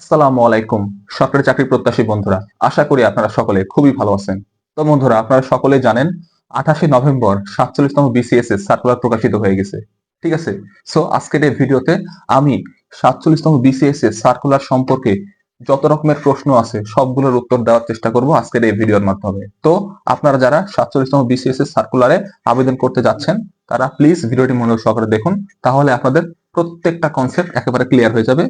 আসসালামু আলাইকুম, সরকারি চাকরি প্রত্যাশী বন্ধুরা। আশা করি আপনারা সকলে খুবই ভালো আছেন। তো বন্ধুরা, আপনারা সকলে জানেন, আঠাশে নভেম্বর সাতচল্লিশতম বিসিএস এর সার্কুলার প্রকাশিত হয়ে গেছে। ঠিক আছে? সো আজকের এই ভিডিওতে আমি সাতচল্লিশতম বিসিএস এর সার্কুলার সম্পর্কে যত রকমের প্রশ্ন আছে, সবগুলোর উত্তর দেওয়ার চেষ্টা করব আজকের এই ভিডিওর মাধ্যমে। তো, আপনারা যারা সাতচল্লিশতম বিসিএস এর সার্কুলারে আবেদন করতে যাচ্ছেন, তারা প্লিজ ভিডিওটি মনোযোগ সহকারে দেখুন, তাহলে আপনাদের প্রত্যেকটা কনসেপ্ট একেবারে ক্লিয়ার হয়ে যাবে।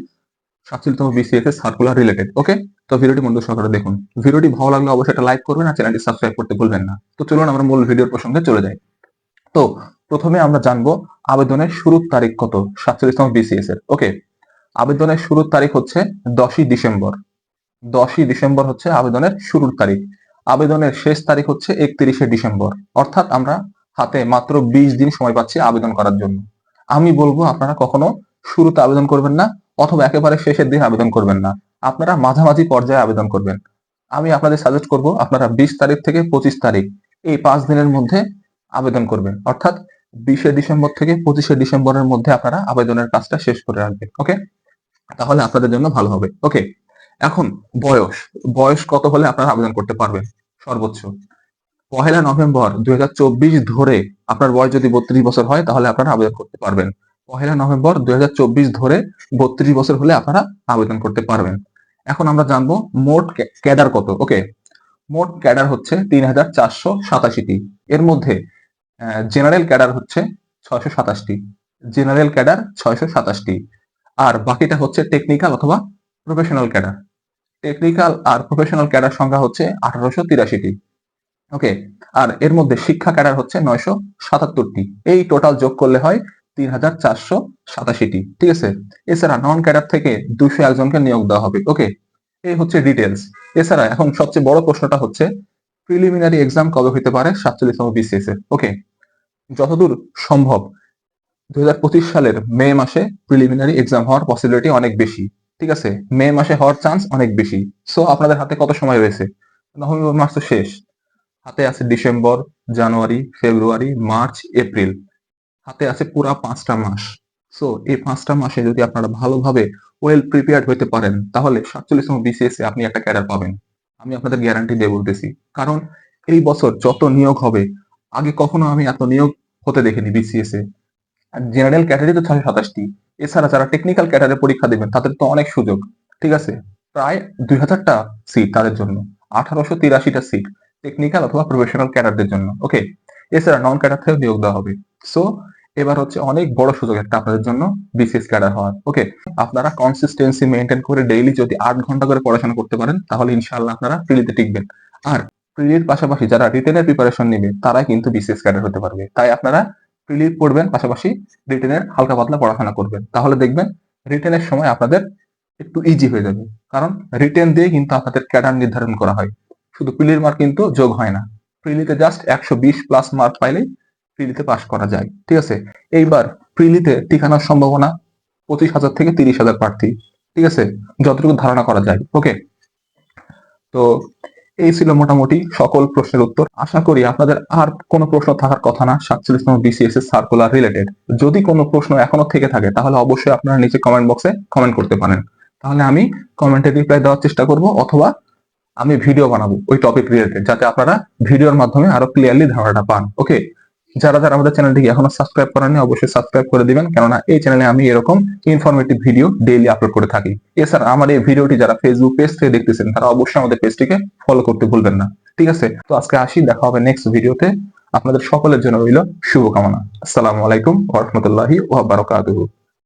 সাতচল্লিশতম বিসিএস এর সার্কুলার রিলেটেড ওকে তো ভিডিওটি মনোযোগ সহকারে দেখুন। ভিডিওটি ভালো লাগলে অবশ্যই একটা লাইক করবেন আর চ্যানেলটি সাবস্ক্রাইব করতে ভুলবেন না। তো চলুন আমরা মূল ভিডিওর প্রসঙ্গে চলে যাই। তো প্রথমে আমরা জানব আবেদনের শুরুর তারিখ কত? সাতচল্লিশতম বিসিএস এর ওকে আবেদনের শুরুর তারিখ হচ্ছে দশই ডিসেম্বর। দশই ডিসেম্বর হচ্ছে আবেদনের শুরুর তারিখ। আবেদনের শেষ তারিখ হচ্ছে একত্রিশে ডিসেম্বর। অর্থাৎ আমরা হাতে মাত্র বিশ দিন সময় পাচ্ছি আবেদন করার জন্য। আমি বলব আপনারা কখনো শুরুতে আবেদন করবেন না, অথবা একেবারে শেষের দিন আবেদন করবেন না। আপনারা মাঝামাঝি পর্যায়ে আবেদন করবেন। আমি আপনাদের সাজেস্ট করব, আপনারা বিশ তারিখ থেকে পঁচিশ তারিখ এই পাঁচ দিনের মধ্যে আবেদন করবেন। অর্থাৎ বিশে ডিসেম্বর থেকে পঁচিশে ডিসেম্বরের মধ্যে আপনারা আবেদনের কাজটা শেষ করে রাখবেন ওকে তাহলে আপনাদের জন্য ভালো হবে ওকে এখন বয়স। বয়স কত হলে আপনারা আবেদন করতে পারবেন? সর্বোচ্চ। পহেলা নভেম্বর দুই হাজার চব্বিশ ধরে আপনার বয়স যদি বত্রিশ বছর হয়, তাহলে আপনারা আবেদন করতে পারবেন। পহেলা নভেম্বর দুই হাজার চব্বিশ ধরে বত্রিশ বছর হলে আপনারা আবেদন করতে পারবেন। এখন আমরা জানব মোট ক্যাডার কত? ওকে, মোট ক্যাডার হচ্ছে তিন হাজার চারশো সাতাশিটি। এর মধ্যে জেনারেল ক্যাডার হচ্ছে ছয়শো সাতাশটি। জেনারেল ক্যাডার ছয়শো সাতাশটি। আর বাকিটা হচ্ছে টেকনিক্যাল অথবা প্রফেশনাল ক্যাডার। টেকনিক্যাল আর প্রফেশনাল ক্যাডার সংখ্যা হচ্ছে আঠারোশো তিরাশিটি। ওকে, আর এর মধ্যে শিক্ষা ক্যাডার হচ্ছে নয়শো সাতাত্তরটি। এই টোটাল যোগ করলে হয় তিন হাজার চারশো সাতাশিটি। ঠিক আছে? এছাড়া নন ক্যাডার থেকে দুশো একজনকে নিয়োগ দেওয়া হবে। ওকে? এই হচ্ছে ডিটেলস এছাড়া এখন সবচেয়ে বড় প্রশ্নটা হচ্ছে প্রিলিমিনারি এক্সাম কবে হতে পারে? সাতচল্লিশতম বিসিএস এর ওকে? যতদূর সম্ভব দু হাজার পঁচিশ সালের মে মাসে প্রিলিমিনারি এক্সাম হওয়ার পসিবিলিটি অনেক বেশি। ঠিক আছে? মে মাসে হওয়ার চান্স অনেক বেশি। সো আপনাদের হাতে কত সময় রয়েছে? নভেম্বর মাস তো শেষ। হাতে আছে December, January, February, March, April. হাতে আছে পুরা পাঁচটা মাস। সো এই পাঁচটা মাসে যদি আপনারা ভালোভাবে ওয়েল প্রিপেয়ার্ড হইতে পারেন, তাহলে সাতচল্লিশতম বিসিএস এ আপনি একটা ক্যাডার পাবেন। আমি আপনাদের গ্যারান্টি দিয়ে বলতেছি। কারণ এই বছর যত নিয়োগ হবে, আগে কখনো আমি এত নিয়োগ হতে দেখিনি বিসিএস এ। জেনারেল ক্যাটারি তো ছয়শো সাতাশটি। এছাড়া যারা টেকনিক্যাল ক্যাটারে পরীক্ষা দেবেন, তাদের তো অনেক সুযোগ। ঠিক আছে? প্রায় দুই হাজারটা সিট তাদের জন্য। আঠারোশো তিরাশিটা সিট টেকনিক্যাল অথবা প্রফেশনাল ক্যাডারদের জন্য। ওকে এছাড়া নন ক্যাডার থেকেও নিয়োগ দেওয়া হবে। সো এবার হচ্ছে অনেক বড় সুযোগ একটা আপনাদের জন্য বিসিএস ক্যাডার হওয়ার। ওকে আপনারা কনসিস্টেন্সি মেনটেন করে ডেইলি যদি আট ঘণ্টা করে পড়াশোনা করতে পারেন, তাহলে ইনশাল্লাহ আপনারা প্রিলিতে টিকবেন। আর প্রিলির পাশাপাশি যারা রিটেনের প্রিপারেশন নেবে, তারাই কিন্তু বিসিএস ক্যাডার হতে পারবে। তাই আপনারা প্রিলি পড়বেন, পাশাপাশি রিটেনের হালকা পাতলা পড়াশোনা করবেন। তাহলে দেখবেন রিটেনের সময় আপনাদের একটু ইজি হয়ে যাবে। কারণ রিটেন দিয়ে কিন্তু আপনাদের ক্যাডার নির্ধারণ করা হয়। শুধু প্রিলির মার্ক কিন্তু যোগ হয় না। প্রিলিতে জাস্ট একশো বিশ প্লাস মার্ক পাইলেই প্রিলিতে পাশ করা যায়, ঠিক আছে? এইবার প্রিলিতে টিকানোর সম্ভাবনা পঁচিশ হাজার থেকে তিরিশ হাজার প্রার্থী, ঠিক আছে? যতটুকু ধারণা করা যায় ওকে তো এই ছিল মোটামুটি সকল প্রশ্নের উত্তর। আশা করি আপনাদের আর কোনো প্রশ্ন থাকার কথা না সাতচল্লিশতম বিসিএস এর সার্কুলার রিলেটেড যদি কোনো প্রশ্ন এখনও থেকে থাকে, তাহলে অবশ্যই আপনারা নিচে কমেন্ট বক্সে কমেন্ট করতে পারেন। তাহলে আমি কমেন্টে রিপ্লাই দেওয়ার চেষ্টা করব, অথবা আমি ভিডিও বানাবো ওই টপিক রিলেটেড যাতে আপনারা ভিডিওর মাধ্যমে আরও ক্লিয়ারলি ধারণাটা পান ওকে যারা যারা আমাদের চ্যানেলটিকে এখনও সাবস্ক্রাইব করেননি, অবশ্যই সাবস্ক্রাইব করে দিবেন। কেননা এই চ্যানেলে আমি এরকম ইনফরমেটিভ ভিডিও ডেইলি আপলোড করে থাকি। এছাড়া আমার এই ভিডিওটি যারা ফেসবুক পেজ থেকে দেখতেছেন, তারা অবশ্যই আমাদের পেজটিকে ফলো করতে ভুলবেন না। ঠিক আছে? তো আজকে আসি, দেখা হবে নেক্সট ভিডিওতে আপনাদের সকলের জন্য রইল শুভকামনা। আসসালামু আলাইকুম ওয়া রাহমাতুল্লাহি ওয়া বারাকাতুহু।